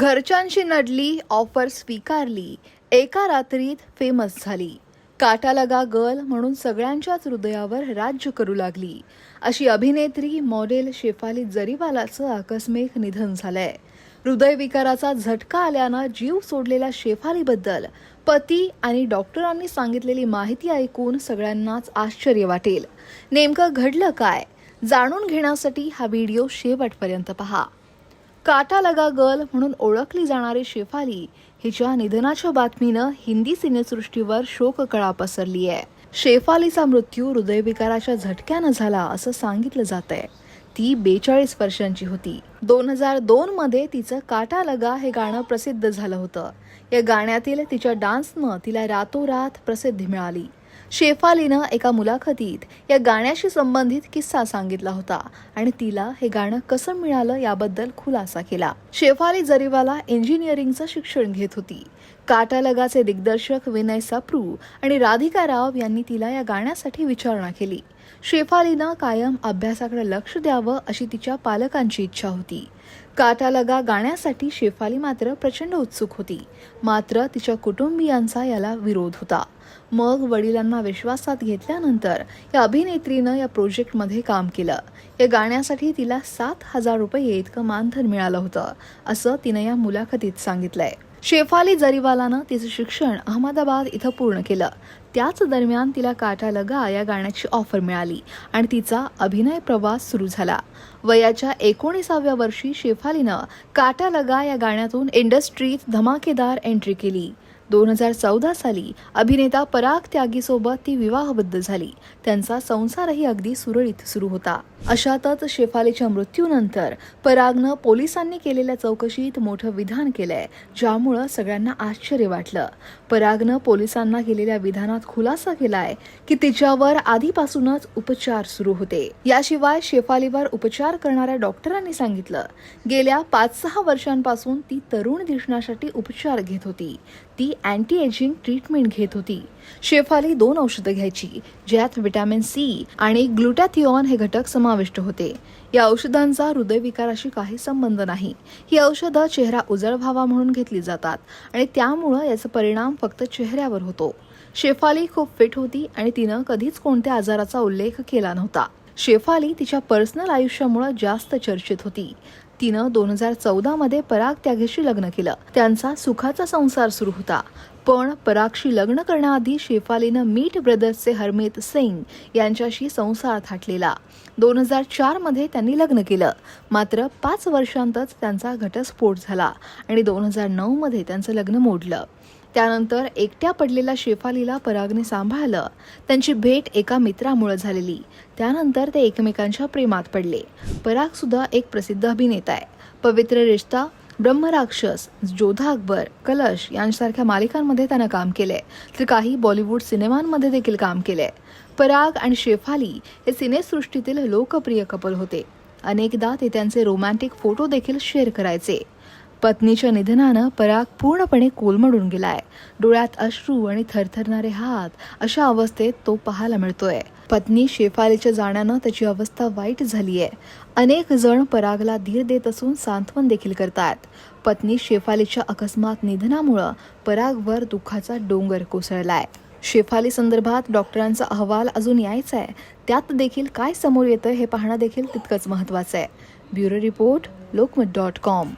घरच्यांशी नडली ऑफर स्वीकारली एका रात्रीत फेमस झाली. काटालगा गर्ल म्हणून सगळ्यांच्याच हृदयावर राज्य करू लागली. अशी अभिनेत्री मॉडेल शेफाली जरीवालाचं आकस्मिक निधन झालंय. हृदयविकाराचा झटका आल्यानं जीव सोडलेल्या शेफालीबद्दल पती आणि डॉक्टरांनी सांगितलेली माहिती ऐकून सगळ्यांनाच आश्चर्य वाटेल. नेमकं घडलं काय? जाणून घेण्यासाठी हा व्हिडिओ शेवटपर्यंत पहा. काटा लगा गर्ल म्हणून ओळखली जाणारी शेफाली हिच्या निधनाच्या बातमीनं हिंदी सिनेसृष्टीवर शोककळा पसरली आहे. शेफालीचा मृत्यू हृदयविकाराच्या झटक्यानं झाला असं सांगितलं जात आहे ती बेचाळीस वर्षांची होती. दोन हजार दोन मध्ये तिचं काटा लगा हे गाणं प्रसिद्ध झालं होतं. या गाण्यातील तिच्या डान्सनं तिला रातोरात प्रसिद्धी मिळाली. शेफालीनं एका मुलाखतीत या गाण्याशी संबंधित किस्सा सांगितला होता आणि तिला हे गाणं कसं मिळालं याबद्दल खुलासा केला. शेफाली जरीवाला इंजिनिअरिंगचं शिक्षण घेत होती. काटालगाचे दिग्दर्शक विनय सप्रू आणि राधिका राव यांनी तिला या गाण्यासाठी विचारणा केली. शेफालीनं कायम अभ्यासाकडे लक्ष द्यावं अशी तिच्या पालकांची इच्छा होती. काटालगा गाण्यासाठी शेफाली मात्र प्रचंड उत्सुक होती. मात्र तिच्या कुटुंबियांचा याला विरोध होता. मग वडिलांना विश्वासात घेतल्यानंतर या अभिनेत्रीनं या प्रोजेक्टमध्ये काम केलं. या गाण्यासाठी तिला सात हजार रुपये इतकं मानधन मिळालं होतं असं तिनं या मुलाखतीत सांगितलंय. शेफाली जरीवालानं तिचं शिक्षण अहमदाबाद इथं पूर्ण केलं. त्याच दरम्यान तिला काटा लगा या गाण्याची ऑफर मिळाली आणि तिचा अभिनय प्रवास सुरू झाला. वयाच्या एकोणीसाव्या वर्षी शेफालीनं काटा लगा या गाण्यातून इंडस्ट्रीत धमाकेदार एंट्री केली. दोन हजार चौदा साली अभिनेता पराग त्यागीसोबत ती विवाहबद्ध झाली. त्यांचा संसारही अगदी सुरळीत सुरू होता. अशातच शेफालीच्या मृत्यूनंतर परागनं पोलिसांनी केलेल्या चौकशीत मोठं विधान केलंय ज्यामुळं सगळ्यांना आश्चर्य वाटलं. परागनं पोलिसांना केलेल्या विधानात खुलासा केलाय की तिच्यावर आधीपासूनच उपचार सुरू होते. याशिवाय शेफालीवर उपचार करणाऱ्या डॉक्टरांनी सांगितलं गेल्या पाच सहा वर्षांपासून ती तरुण दिसण्यासाठी उपचार घेत होती. ती अँटी एजिंग ट्रीटमेंट घेत होती. शेफाली दोन औषधं घ्यायची ज्यात विटॅमिन सी आणि ग्लुटॅथिऑन हे घटक समाविष्ट होते. या औषधांचा हृदयविकाराशी काही संबंध नाही. ही औषधं चेहरा उजळ व्हावा म्हणून घेतली जातात आणि त्यामुळं याचा परिणाम फक्त चेहऱ्यावर होतो. शेफाली खूप फिट होती आणि तिनं कधीच कोणत्या आजाराचा उल्लेख केला नव्हता. शेफाली तिच्या पर्सनल आयुष्यामुळे जास्त चर्चेत होती. तिनं दोन हजार चौदामध्ये पराग त्यागेशी लग्न केलं. त्यांचा सुखाचा संसार सुरू होता. पण परागशी लग्न करण्याआधी शेफालीनं मीट ब्रदर्सचे हरमीत सिंग यांच्याशी संसार थाटलेला. दोन हजार चारमध्ये त्यांनी लग्न केलं. मात्र पाच वर्षांतच त्यांचा घटस्फोट झाला आणि दोन हजार नऊमध्ये त्यांचं लग्न मोडलं. त्यानंतर एकट्या पडलेल्या शेफालीला परागने सांभाळलं. त्यांची भेट एका मित्रामुळे झालेली. त्यानंतर ते एकमेकांच्या प्रेमात पडले. पराग सुद्धा एक प्रसिद्ध अभिनेता आहे. पवित्र रिश्ता ब्रह्मराक्षस जोधा अकबर कलश यांसारख्या मालिकांमध्ये त्यानं काम केलंय. तर काही बॉलिवूड सिनेमांमध्ये देखील काम केलंय. पराग आणि शेफाली हे सिनेसृष्टीतील लोकप्रिय कपल होते. अनेकदा ते त्यांचे रोमॅन्टिक फोटो देखील शेअर करायचे. पत्नीच्या निधनानं पराग पूर्णपणे कोलमडून गेलाय. डोळ्यात अश्रू आणि थरथरणारे हात अशा अवस्थेत तो पाहायला मिळतोय. पत्नी शेफालीच्या जाण्यानं त्याची अवस्था वाईट झालीय. अनेक जण परागला धीर देत असून सांत्वन देखील करतात. पत्नी शेफालीच्या अकस्मात निधनामुळं परागवर दुःखाचा डोंगर कोसळलाय. शेफाली संदर्भात डॉक्टरांचा अहवाल अजून यायचा आहे त्यात देखील काय समोर येतं हे पाहणं देखील तितकंच महत्वाचं आहे bureau report Lokmat dot com.